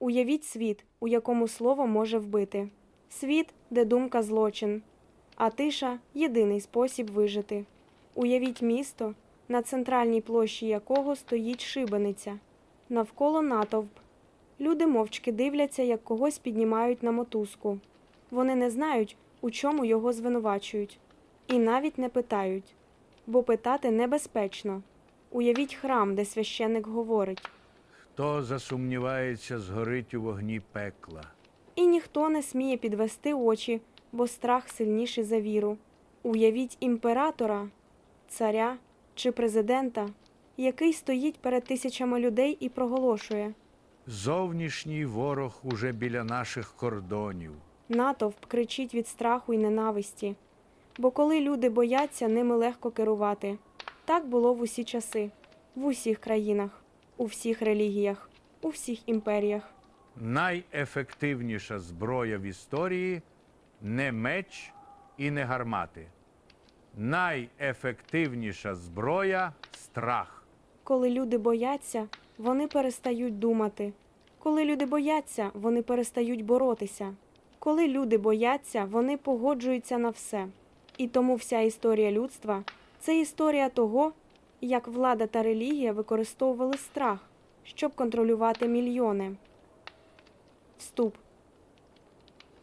Уявіть світ, у якому слово може вбити. Світ, де думка злочин, а тиша єдиний спосіб вижити. Уявіть місто, на центральній площі якого стоїть шибениця, навколо натовп. Люди мовчки дивляться, як когось піднімають на мотузку. Вони не знають, у чому його звинувачують, і навіть не питають, бо питати небезпечно. Уявіть храм, де священник говорить, Хто засумнівається, згорить у вогні пекла. і ніхто не сміє підвести очі, бо страх сильніший за віру. Уявіть імператора, царя чи президента, який стоїть перед тисячами людей і проголошує. Зовнішній ворог уже біля наших кордонів. Натовп кричить від страху і ненависті. Бо коли люди бояться, ними легко керувати. Так було в усі часи, в усіх країнах, у всіх релігіях, у всіх імперіях. Найефективніша зброя в історії не меч і не гармати. Найефективніша зброя страх. Коли люди бояться, вони перестають думати. Коли люди бояться, вони перестають боротися. Коли люди бояться, вони погоджуються на все. І тому вся історія людства це історія того, як влада та релігія використовували страх, щоб контролювати мільйони. Вступ.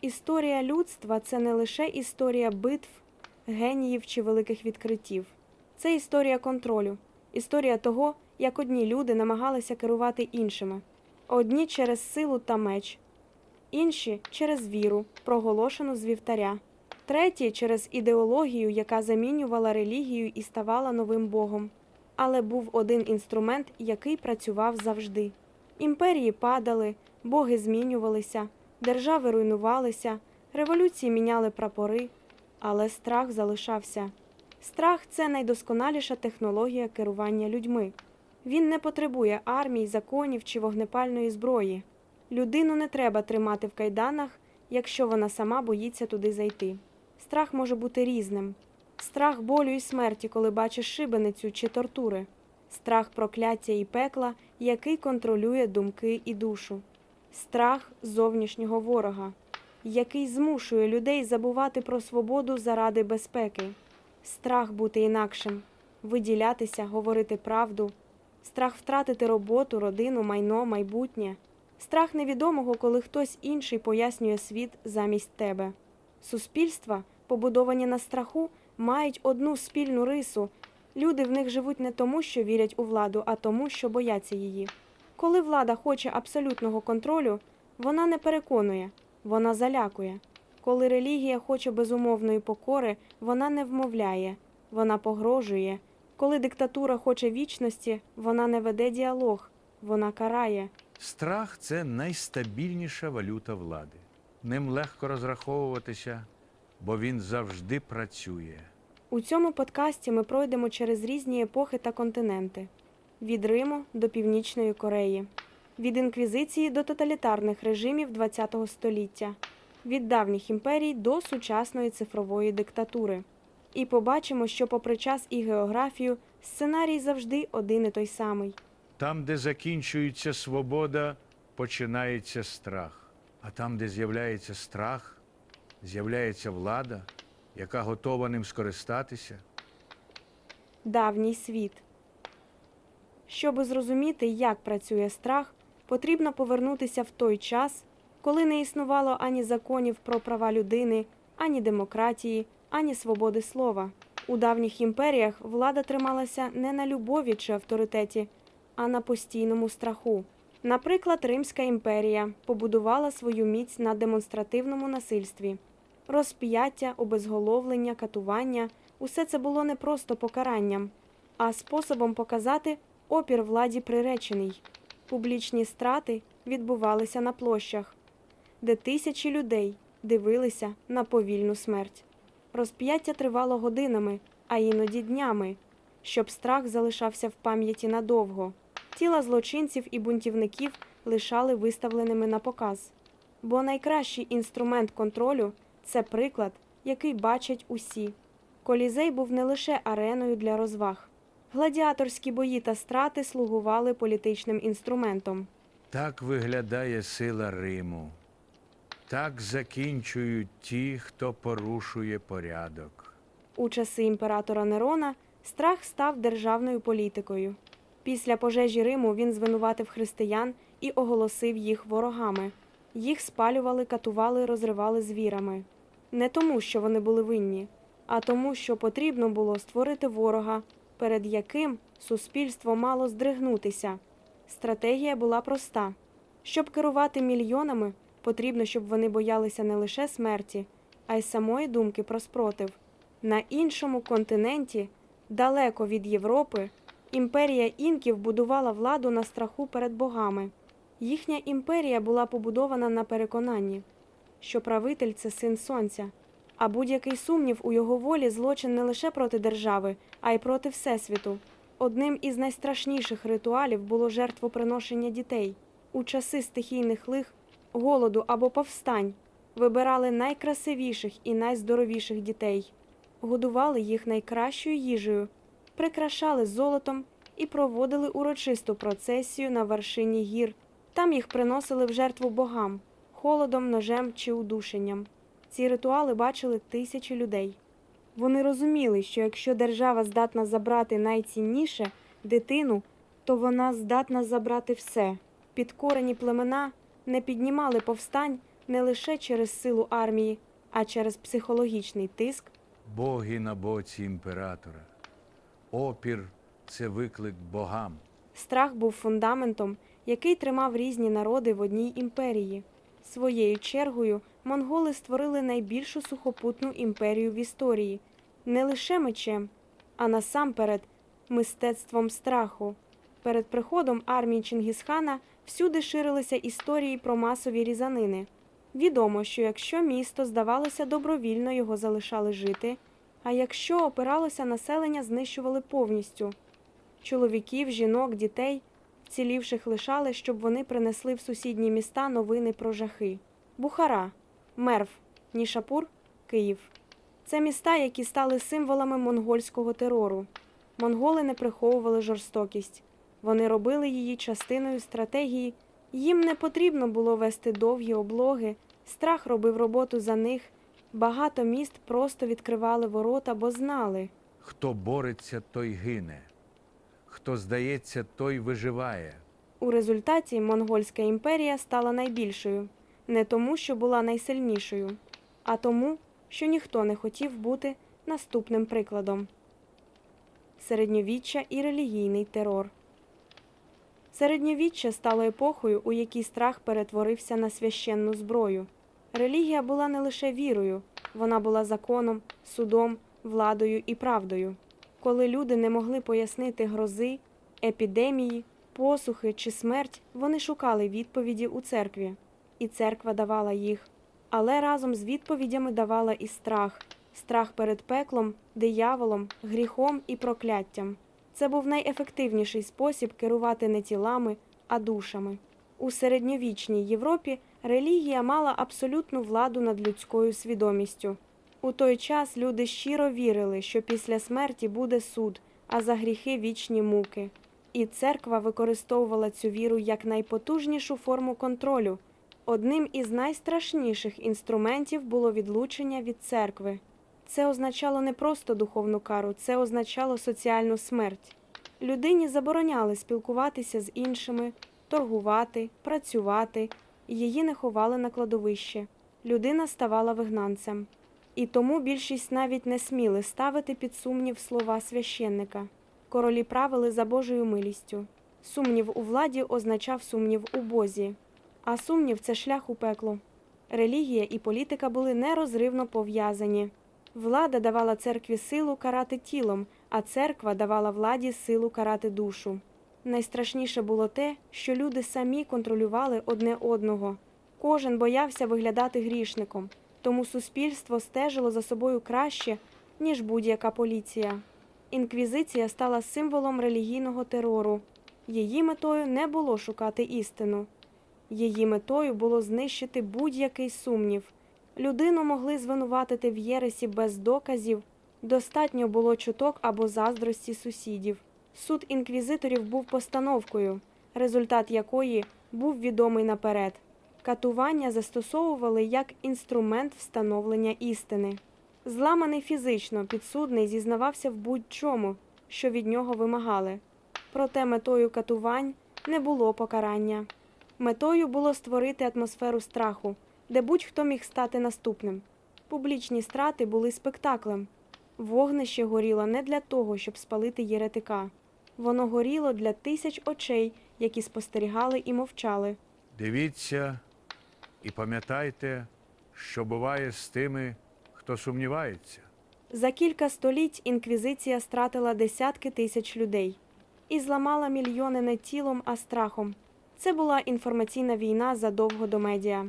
Історія людства це не лише історія битв, геніїв чи великих відкриттів. Це історія контролю, історія того, як одні люди намагалися керувати іншими, одні через силу та меч, інші через віру, проголошену з вівтаря, треті через ідеологію, яка замінювала релігію і ставала новим богом. Але був один інструмент, який працював завжди. Імперії падали, боги змінювалися, держави руйнувалися, революції міняли прапори, але страх залишався. Страх це найдосконаліша технологія керування людьми. Він не потребує армій, законів чи вогнепальної зброї. Людину не треба тримати в кайданах, якщо вона сама боїться туди зайти. Страх може бути різним. Страх болю і смерті, коли бачиш шибеницю чи тортури, страх прокляття і пекла, який контролює думки і душу, страх зовнішнього ворога, який змушує людей забувати про свободу заради безпеки, страх бути інакшим, виділятися, говорити правду, страх втратити роботу, родину, майно, майбутнє, страх невідомого, коли хтось інший пояснює світ замість тебе. Суспільства, побудовані на страху, мають одну спільну рису. Люди в них живуть не тому, що вірять у владу, а тому, що бояться її. Коли влада хоче абсолютного контролю, вона не переконує, вона залякує. Коли релігія хоче безумовної покори, вона не вмовляє, вона погрожує. Коли диктатура хоче вічності, вона не веде діалог, вона карає. Страх це найстабільніша валюта влади. Ним легко розраховуватися, бо він завжди працює. У цьому подкасті ми пройдемо через різні епохи та континенти: від Риму до Північної Кореї, від інквізиції до тоталітарних режимів ХХ століття, від давніх імперій до сучасної цифрової диктатури. І побачимо, що, попри час і географію, сценарій завжди один і той самий. Там, де закінчується свобода, починається страх. А там, де з'являється страх, з'являється влада, яка готова ним скористатися. давній світ. Щоби зрозуміти, як працює страх, потрібно повернутися в той час, коли не існувало ані законів про права людини, ані демократії, ані свободи слова. У давніх імперіях влада трималася не на любові чи авторитеті, а на постійному страху. Наприклад, Римська імперія побудувала свою міць на демонстративному насильстві. Розп'яття, обезголовлення, катування усе це було не просто покаранням, а способом показати опір владі приречений. Публічні страти відбувалися на площах, де тисячі людей дивилися на повільну смерть. Розп'яття тривало годинами, а іноді днями, щоб страх залишався в пам'яті надовго. Тіла злочинців і бунтівників лишали виставленими на показ. Бо найкращий інструмент контролю це приклад, який бачать усі. Колізей був не лише ареною для розваг. Гладіаторські бої та страти слугували політичним інструментом. Так виглядає сила Риму. Так закінчують ті, хто порушує порядок. У часи імператора Нерона страх став державною політикою. Після пожежі Риму він звинуватив християн і оголосив їх ворогами. Їх спалювали, катували, розривали звірами. Не тому, що вони були винні, а тому, що потрібно було створити ворога, перед яким суспільство мало здригнутися. Стратегія була проста: щоб керувати мільйонами, потрібно, щоб вони боялися не лише смерті, а й самої думки про спротив. На іншому континенті, далеко від Європи, імперія інків будувала владу на страху перед богами. Їхня імперія була побудована на переконанні, що правитель це син сонця, а будь-який сумнів у його волі злочин не лише проти держави, а й проти Всесвіту. Одним із найстрашніших ритуалів було жертвоприношення дітей. У часи стихійних лих, голоду або повстань вибирали найкрасивіших і найздоровіших дітей годували їх найкращою їжею, прикрашали золотом і проводили урочисту процесію на вершині гір. Там їх приносили в жертву богам, холодом, ножем чи удушенням. Ці ритуали бачили тисячі людей. Вони розуміли, що якщо держава здатна забрати найцінніше дитину, то вона здатна забрати все. Підкорені племена не піднімали повстань не лише через силу армії, а через психологічний тиск Боги на боці імператора. Опір це виклик богам. Страх був фундаментом, який тримав різні народи в одній імперії. Своєю чергою монголи створили найбільшу сухопутну імперію в історії не лише мечем, а насамперед мистецтвом страху. Перед приходом армії Чингісхана всюди ширилися історії про масові різанини. Відомо, що якщо місто здавалося добровільно, його залишали жити, а якщо опиралося населення, знищували повністю. Чоловіків, жінок, дітей, вцілівших лишали, щоб вони принесли в сусідні міста новини про жахи. Бухара, Мерв, Нішапур, Київ. Це міста, які стали символами монгольського терору. Монголи не приховували жорстокість. Вони робили її частиною стратегії. Їм не потрібно було вести довгі облоги, страх робив роботу за них. Багато міст просто відкривали ворота, бо знали. Хто бореться, той гине. Хто здається, той виживає. У результаті монгольська імперія стала найбільшою не тому, що була найсильнішою, а тому, що ніхто не хотів бути наступним прикладом. Середньовіччя і релігійний терор. Середньовіччя стало епохою, у якій страх перетворився на священну зброю. Релігія була не лише вірою, вона була законом, судом, владою і правдою. Коли люди не могли пояснити грози, епідемії, посухи чи смерть, вони шукали відповіді у церкві, і церква давала їх. Але разом з відповідями давала і страх страх перед пеклом, дияволом, гріхом і прокляттям. Це був найефективніший спосіб керувати не тілами, а душами. У середньовічній Європі релігія мала абсолютну владу над людською свідомістю. У той час люди щиро вірили, що після смерті буде суд, а за гріхи вічні муки. І церква використовувала цю віру як найпотужнішу форму контролю. Одним із найстрашніших інструментів було відлучення від церкви. Це означало не просто духовну кару, це означало соціальну смерть. Людині забороняли спілкуватися з іншими, торгувати, працювати, її не ховали на кладовище. Людина ставала вигнанцем. І тому більшість навіть не сміли ставити під сумнів слова священника. Королі правили за Божою милістю. Сумнів у владі означав сумнів у Бозі, а сумнів це шлях у пекло. Релігія і політика були нерозривно пов'язані. Влада давала церкві силу карати тілом, а церква давала владі силу карати душу. Найстрашніше було те, що люди самі контролювали одне одного. Кожен боявся виглядати грішником, тому суспільство стежило за собою краще, ніж будь-яка поліція. Інквізиція стала символом релігійного терору. Її метою не було шукати істину. Її метою було знищити будь-який сумнів. Людину могли звинуватити в єресі без доказів, достатньо було чуток або заздрості сусідів. Суд інквізиторів був постановкою, результат якої був відомий наперед. Катування застосовували як інструмент встановлення істини. Зламаний фізично, підсудний зізнавався в будь-чому, що від нього вимагали. Проте метою катувань не було покарання. Метою було створити атмосферу страху, де будь-хто міг стати наступним. Публічні страти були спектаклем. Вогнище горіло не для того, щоб спалити єретика. Воно горіло для тисяч очей, які спостерігали і мовчали. Дивіться і пам'ятайте, що буває з тими, хто сумнівається. За кілька століть інквізиція стратила десятки тисяч людей і зламала мільйони не тілом, а страхом. Це була інформаційна війна задовго до медіа.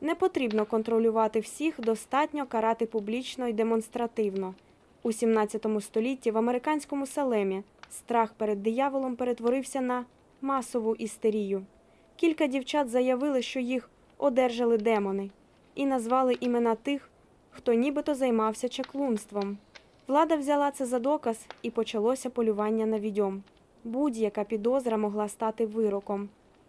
Не потрібно контролювати всіх, достатньо карати публічно і демонстративно. У 17 столітті в американському Салемі страх перед дияволом перетворився на масову істерію. Кілька дівчат заявили, що їх одержали демони, і назвали імена тих, хто нібито займався чаклунством. Влада взяла це за доказ і почалося полювання на відьом. Будь-яка підозра могла стати вироком.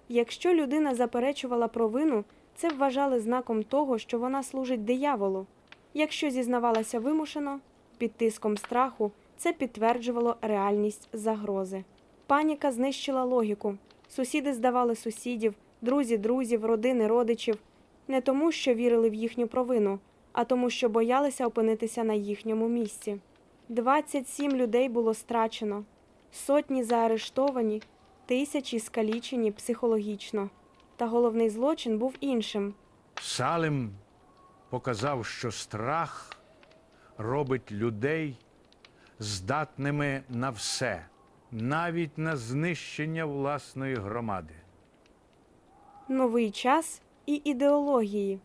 Якщо людина заперечувала провину, це вважали знаком того, що вона служить дияволу. Якщо зізнавалася вимушено, під тиском страху це підтверджувало реальність загрози. Паніка знищила логіку. Сусіди здавали сусідів, друзі друзів, родини родичів не тому, що вірили в їхню провину, а тому, що боялися опинитися на їхньому місці. 27 людей було страчено, сотні заарештовані, тисячі скалічені психологічно. Та головний злочин був іншим. Салем показав, що страх робить людей здатними на все, навіть на знищення власної громади. Новий час і ідеології.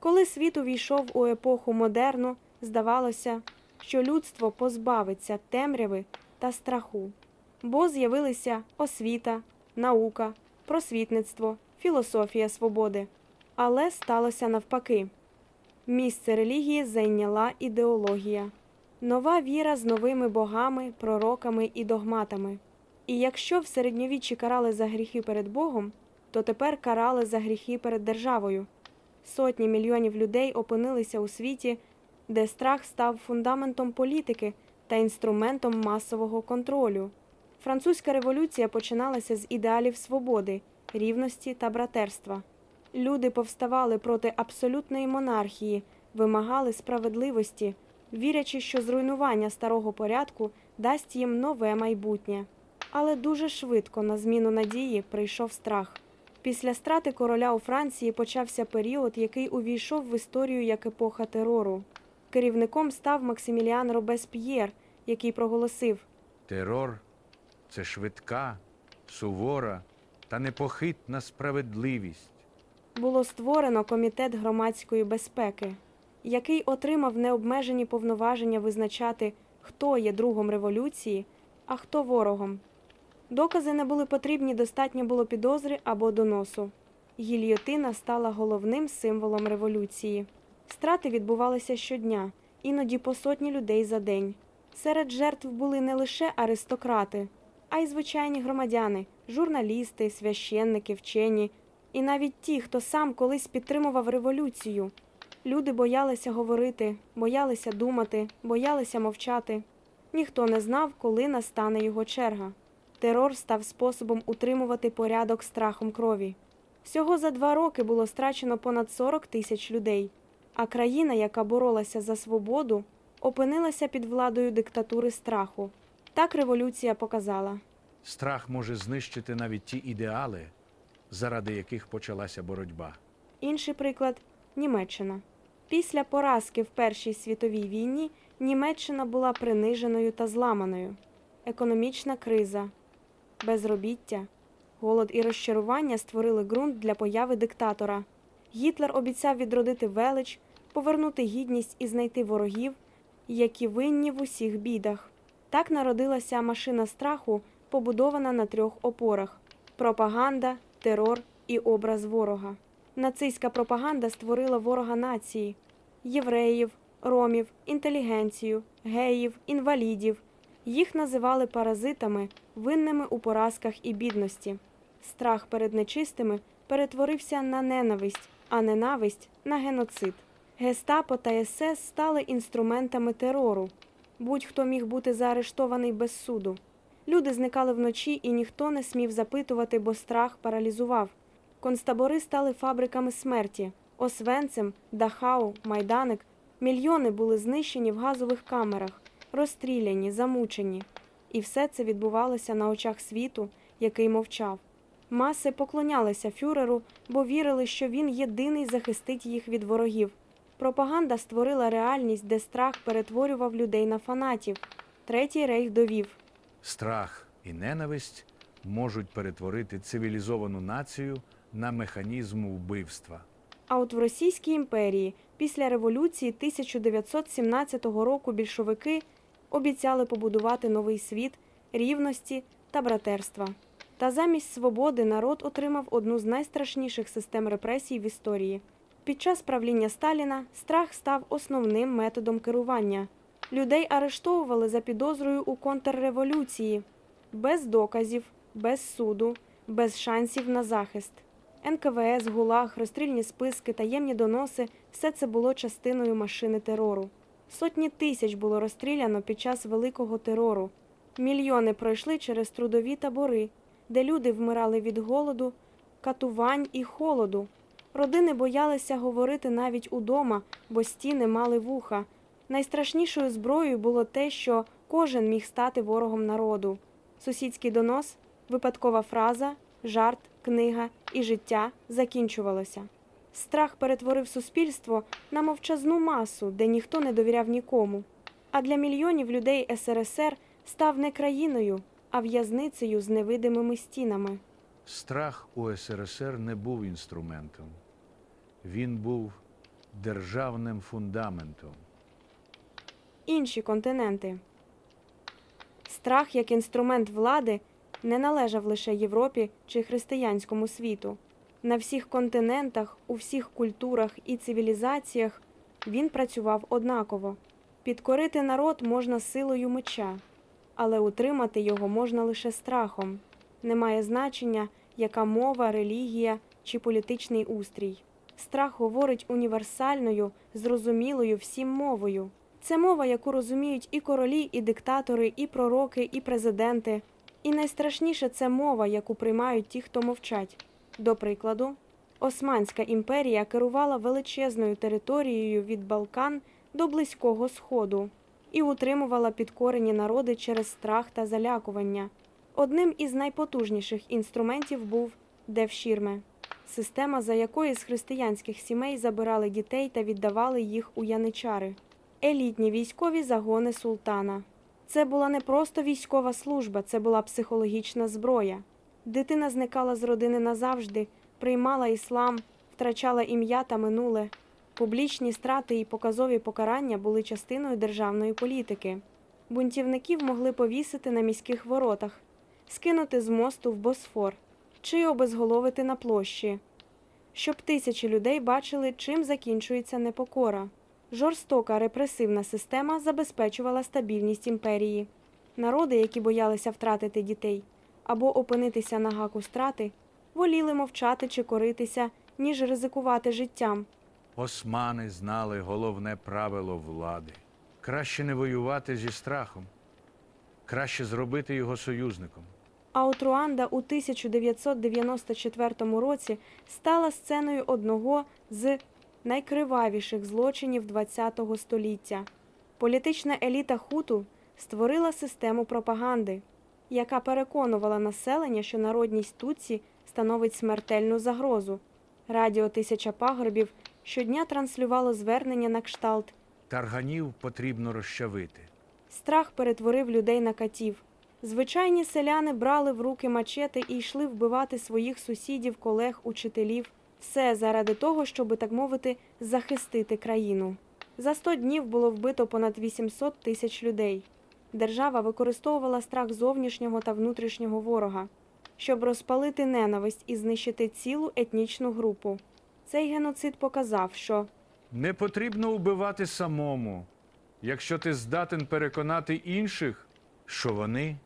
Коли світ увійшов у епоху модерну, здавалося, що людство позбавиться темряви та страху, бо з'явилися освіта, наука, просвітництво, філософія свободи. Але сталося навпаки. Місце релігії зайняла ідеологія, нова віра з новими богами, пророками і догматами. І якщо в середньовіччі карали за гріхи перед Богом, то тепер карали за гріхи перед державою. Сотні мільйонів людей опинилися у світі, де страх став фундаментом політики та інструментом масового контролю. Французька революція починалася з ідеалів свободи, рівності та братерства. Люди повставали проти абсолютної монархії, вимагали справедливості, вірячи, що зруйнування старого порядку дасть їм нове майбутнє. Але дуже швидко на зміну надії прийшов страх. Після страти короля у Франції почався період, який увійшов в історію як епоха терору. Керівником став Максиміліан Робесп'єр, який проголосив Терор це швидка, сувора та непохитна справедливість. було створено комітет громадської безпеки, який отримав необмежені повноваження визначати, хто є другом революції, а хто ворогом. Докази не були потрібні, достатньо було підозри або доносу. Гільйотина стала головним символом революції. Страти відбувалися щодня, іноді по сотні людей за день. Серед жертв були не лише аристократи, а й звичайні громадяни, журналісти, священники, вчені, і навіть ті, хто сам колись підтримував революцію. Люди боялися говорити, боялися думати, боялися мовчати. Ніхто не знав, коли настане його черга. Терор став способом утримувати порядок страхом крові. Всього за два роки було страчено понад 40 тисяч людей, а країна, яка боролася за свободу, опинилася під владою диктатури страху. Так революція показала. Страх може знищити навіть ті ідеали, заради яких почалася боротьба. Інший приклад Німеччина. Після поразки в Першій світовій війні Німеччина була приниженою та зламаною. Економічна криза, безробіття, голод і розчарування створили ґрунт для появи диктатора. Гітлер обіцяв відродити велич, повернути гідність і знайти ворогів, які винні в усіх бідах. Так народилася машина страху, побудована на трьох опорах: пропаганда, терор і образ ворога. Нацистська пропаганда створила ворога нації євреїв, ромів, інтелігенцію, геїв, інвалідів. Їх називали паразитами, винними у поразках і бідності. Страх перед нечистими перетворився на ненависть, а ненависть на геноцид. Гестапо та СС стали інструментами терору. Будь-хто міг бути заарештований без суду. Люди зникали вночі, і ніхто не смів запитувати, бо страх паралізував. Концтабори стали фабриками смерті. Освенцим, Дахау, Майданик. Мільйони були знищені в газових камерах, розстріляні, замучені. І все це відбувалося на очах світу, який мовчав. Маси поклонялися фюреру, бо вірили, що він єдиний захистить їх від ворогів. Пропаганда створила реальність, де страх перетворював людей на фанатів. Третій рейх довів. Страх і ненависть можуть перетворити цивілізовану націю на механізм вбивства. А от в Російській імперії після революції 1917 року більшовики обіцяли побудувати новий світ рівності та братерства. Та замість свободи народ отримав одну з найстрашніших систем репресій в історії. Під час правління Сталіна страх став основним методом керування. Людей арештовували за підозрою у контрреволюції без доказів, без суду, без шансів на захист. НКВС, ГУЛАГ, розстрільні списки, таємні доноси все це було частиною машини терору. Сотні тисяч було розстріляно під час великого терору. Мільйони пройшли через трудові табори, де люди вмирали від голоду, катувань і холоду. Родини боялися говорити навіть удома, бо стіни мали вуха. Найстрашнішою зброєю було те, що кожен міг стати ворогом народу. Сусідський донос, випадкова фраза, жарт, книга і життя закінчувалося. Страх перетворив суспільство на мовчазну масу, де ніхто не довіряв нікому. А для мільйонів людей СРСР став не країною, а в'язницею з невидимими стінами. Страх у СРСР не був інструментом, він був державним фундаментом. інші континенти. Страх як інструмент влади не належав лише Європі чи християнському світу. На всіх континентах, у всіх культурах і цивілізаціях він працював однаково. Підкорити народ можна силою меча, але утримати його можна лише страхом. Немає значення, яка мова, релігія чи політичний устрій. Страх говорить універсальною, зрозумілою всім мовою. Це мова, яку розуміють і королі, і диктатори, і пророки, і президенти. І найстрашніше це мова, яку приймають ті, хто мовчать. До прикладу, Османська імперія керувала величезною територією від Балкан до Близького Сходу і утримувала підкорені народи через страх та залякування. Одним із найпотужніших інструментів був Девшірме система, за якої з християнських сімей забирали дітей та віддавали їх у яничари. Елітні військові загони султана. Це була не просто військова служба, це була психологічна зброя. Дитина зникала з родини назавжди, приймала іслам, втрачала ім'я та минуле. Публічні страти і показові покарання були частиною державної політики. Бунтівників могли повісити на міських воротах, скинути з мосту в Босфор чи обезголовити на площі, щоб тисячі людей бачили, чим закінчується непокора. Жорстока репресивна система забезпечувала стабільність імперії. Народи, які боялися втратити дітей або опинитися на гаку страти, воліли мовчати чи коритися, ніж ризикувати життям. Османи знали головне правило влади. Краще не воювати зі страхом, краще зробити його союзником. А от Руанда у 1994 році стала сценою одного з найкривавіших злочинів ХХ століття. Політична еліта Хуту створила систему пропаганди, яка переконувала населення, що народність Туці становить смертельну загрозу. Радіо Тисяча пагорбів щодня транслювало звернення на кшталт. Тарганів потрібно розчавити. Страх перетворив людей на катів. Звичайні селяни брали в руки мачети і йшли вбивати своїх сусідів, колег, учителів. Все заради того, щоб, так мовити, захистити країну. За 100 днів було вбито понад 800 тисяч людей. Держава використовувала страх зовнішнього та внутрішнього ворога, щоб розпалити ненависть і знищити цілу етнічну групу. Цей геноцид показав, що Не потрібно убивати самому, якщо ти здатен переконати інших, що вони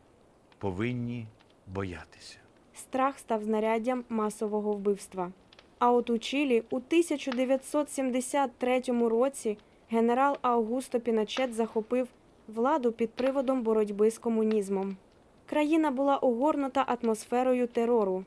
повинні боятися. страх став знаряддям масового вбивства. А от у Чилі у 1973 році генерал Аугусто Піночет захопив владу під приводом боротьби з комунізмом. Країна була огорнута атмосферою терору.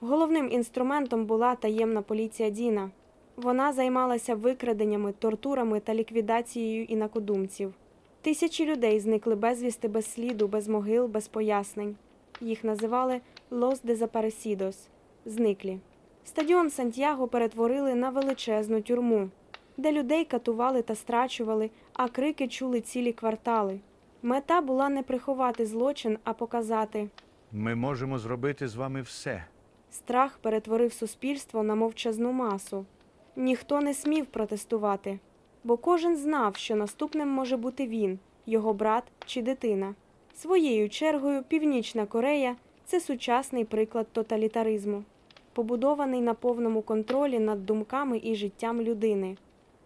Головним інструментом була таємна поліція Діна. Вона займалася викраденнями, тортурами та ліквідацією інакодумців. Тисячі людей зникли безвісти без сліду, без могил, без пояснень. Їх називали Лос Desaparecidos – зниклі. Стадіон Сантьяго перетворили на величезну тюрму, де людей катували та страчували, а крики чули цілі квартали. Мета була не приховати злочин, а показати. Ми можемо зробити з вами все. Страх перетворив суспільство на мовчазну масу. Ніхто не смів протестувати, бо кожен знав, що наступним може бути він, його брат чи дитина. Своєю чергою Північна Корея це сучасний приклад тоталітаризму, побудований на повному контролі над думками і життям людини.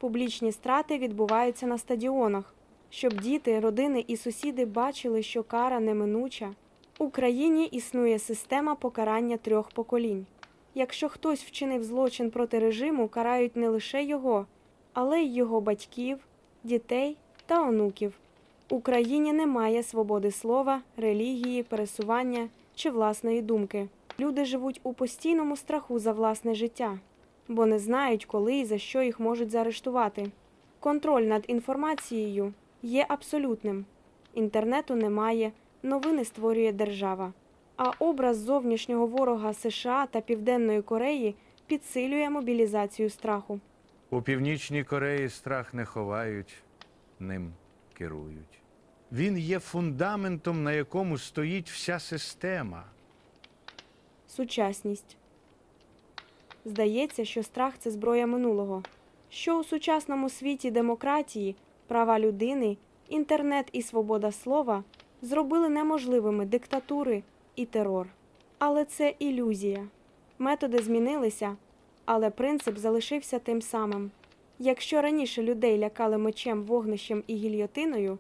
Публічні страти відбуваються на стадіонах, щоб діти, родини і сусіди бачили, що кара неминуча. У країні існує система покарання трьох поколінь. Якщо хтось вчинив злочин проти режиму, карають не лише його, але й його батьків, дітей та онуків. У країні немає свободи слова, релігії, пересування чи власної думки. Люди живуть у постійному страху за власне життя, бо не знають, коли і за що їх можуть заарештувати. Контроль над інформацією є абсолютним. Інтернету немає, новини створює держава. А образ зовнішнього ворога США та Південної Кореї підсилює мобілізацію страху. У Північній Кореї страх не ховають, ним керують. Він є фундаментом, на якому стоїть вся система. Сучасність. Здається, що страх це зброя минулого. Що у сучасному світі демократії, права людини, інтернет і свобода слова зробили неможливими диктатури і терор. Але це ілюзія. Методи змінилися, але принцип залишився тим самим. Якщо раніше людей лякали мечем, вогнищем і гільйотиною,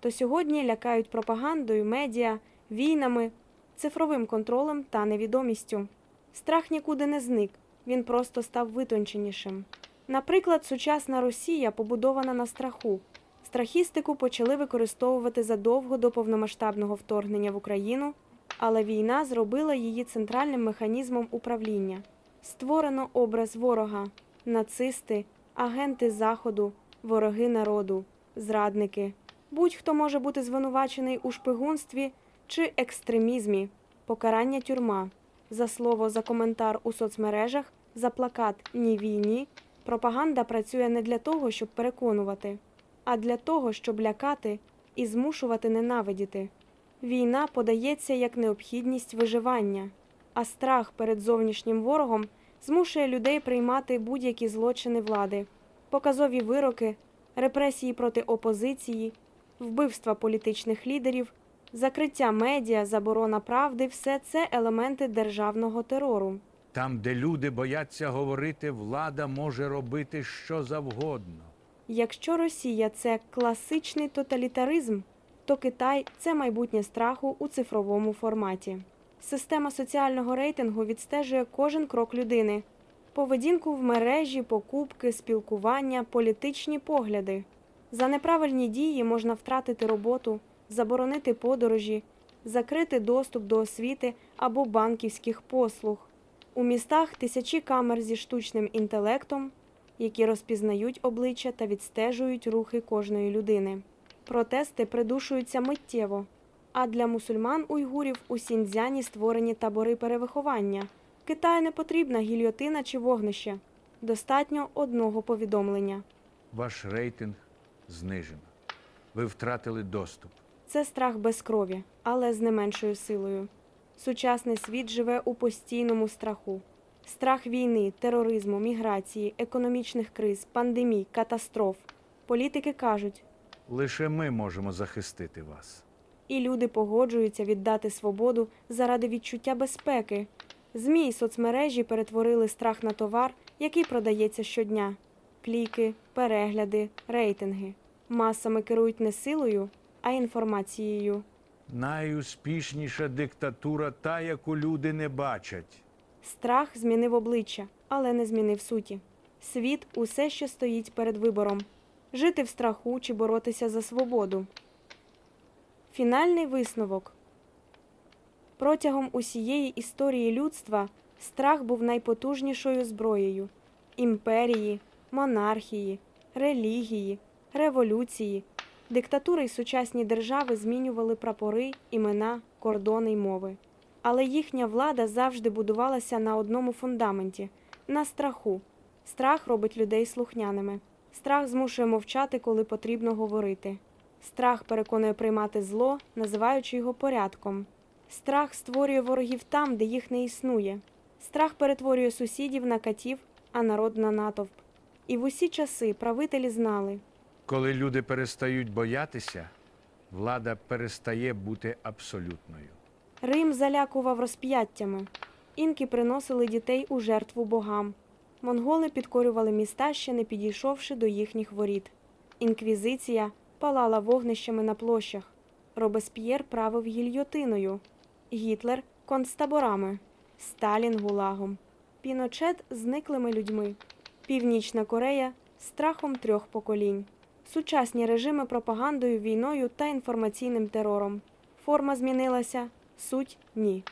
то сьогодні лякають пропагандою, медіа, війнами, цифровим контролем та невідомістю. Страх нікуди не зник, він просто став витонченішим. Наприклад, сучасна Росія побудована на страху. Страхістику почали використовувати задовго до повномасштабного вторгнення в Україну, але війна зробила її центральним механізмом управління. Створено образ ворога, нацисти, агенти Заходу, вороги народу, зрадники. Будь-хто може бути звинувачений у шпигунстві чи екстремізмі, покарання тюрма. За слово, за коментар у соцмережах, за плакат Ні війні. Пропаганда працює не для того, щоб переконувати, а для того, щоб лякати і змушувати ненавидіти. Війна подається як необхідність виживання, а страх перед зовнішнім ворогом змушує людей приймати будь-які злочини влади, показові вироки, репресії проти опозиції, вбивства політичних лідерів, закриття медіа, заборона правди все це елементи державного терору. Там, де люди бояться говорити, влада може робити що завгодно. Якщо Росія це класичний тоталітаризм, то Китай це майбутнє страху у цифровому форматі. Система соціального рейтингу відстежує кожен крок людини, поведінку в мережі, покупки, спілкування, політичні погляди. За неправильні дії можна втратити роботу, заборонити подорожі, закрити доступ до освіти або банківських послуг. У містах тисячі камер зі штучним інтелектом, які розпізнають обличчя та відстежують рухи кожної людини. Протести придушуються миттєво. А для мусульман уйгурів у Сіньцзяні створені табори перевиховання. Китаю не потрібна гільйотина чи вогнище. Достатньо одного повідомлення. Ваш рейтинг знижено. Ви втратили доступ. Це страх без крові, але з не меншою силою. Сучасний світ живе у постійному страху. Страх війни, тероризму, міграції, економічних криз, пандемій, катастроф. Політики кажуть, Лише ми можемо захистити вас. і люди погоджуються віддати свободу заради відчуття безпеки. ЗМІ й соцмережі перетворили страх на товар, який продається щодня. Кліки, перегляди, рейтинги. Масами керують не силою, а інформацією. Найуспішніша диктатура та, яку люди не бачать. Страх змінив обличчя, але не змінив суті. Світ усе ще стоїть перед вибором жити в страху чи боротися за свободу. Фінальний висновок. Протягом усієї історії людства страх був найпотужнішою зброєю імперії, монархії, релігії, революції. Диктатури й сучасні держави змінювали прапори, імена, кордони й мови. Але їхня влада завжди будувалася на одному фундаменті на страху. Страх робить людей слухняними. Страх змушує мовчати, коли потрібно говорити. Страх переконує приймати зло, називаючи його порядком. Страх створює ворогів там, де їх не існує. Страх перетворює сусідів на катів, а народ на натовп. І в усі часи правителі знали, Коли люди перестають боятися, влада перестає бути абсолютною. Рим залякував розп'яттями. Інки приносили дітей у жертву богам. Монголи підкорювали міста, ще не підійшовши до їхніх воріт. Інквізиція палала вогнищами на площах. Робесп'єр правив гільйотиною. Гітлер концтаборами. Сталін гулагом. Піночет зниклими людьми. Північна Корея страхом трьох поколінь. Сучасні режими пропагандою, війною та інформаційним терором. Форма змінилася, суть ні.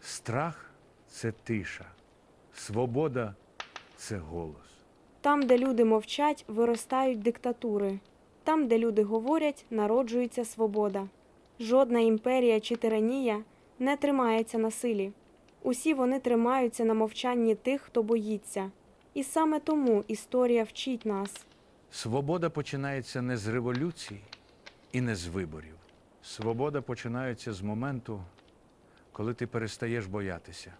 Страх це тиша, свобода це голос. Там, де люди мовчать, виростають диктатури. Там, де люди говорять, народжується свобода. Жодна імперія чи тиранія не тримається на силі. Усі вони тримаються на мовчанні тих, хто боїться. І саме тому історія вчить нас. Свобода починається не з революцій і не з виборів. Свобода починається з моменту, коли ти перестаєш боятися.